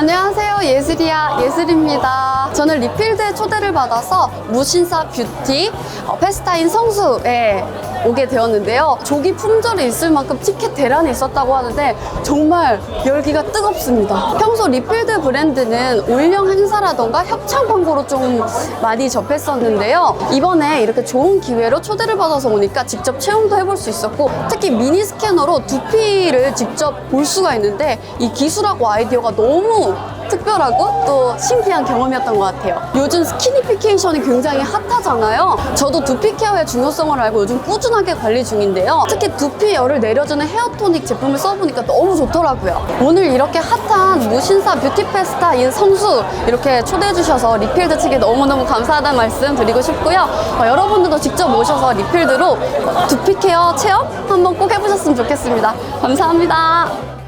안녕하세요. 예슬이야. 예슬입니다. 저는 리필드에 초대를 받아서 무신사 뷰티 어, 페스타인 성수에 오게 되었는데요. 조기 품절이 있을 만큼 티켓 대란이 있었다고 하는데 정말 열기가 뜨겁습니다. 평소 리필드 브랜드는 올영 행사라던가 협찬 광고로 좀 많이 접했었는데요. 이번에 이렇게 좋은 기회로 초대를 받아서 오니까 직접 체험도 해볼 수 있었고 특히 미니 스캐너로 두피를 직접 볼 수가 있는데 이 기술하고 아이디어가 너무 특별하고 또 신기한 경험이었던 것 같아요. 요즘 스키니피케이션이 굉장히 핫하잖아요. 저도 두피 케어의 중요성을 알고 요즘 꾸준하게 관리 중인데요. 특히 두피 열을 내려주는 헤어토닉 제품을 써보니까 너무 좋더라고요. 오늘 이렇게 핫한 무신사 뷰티 페스타 인 성수 이렇게 초대해주셔서 리필드 측에 너무너무 감사하다는 말씀 드리고 싶고요. 어, 여러분들도 직접 오셔서 리필드로 두피 케어 체험 한번 꼭 해보셨으면 좋겠습니다. 감사합니다.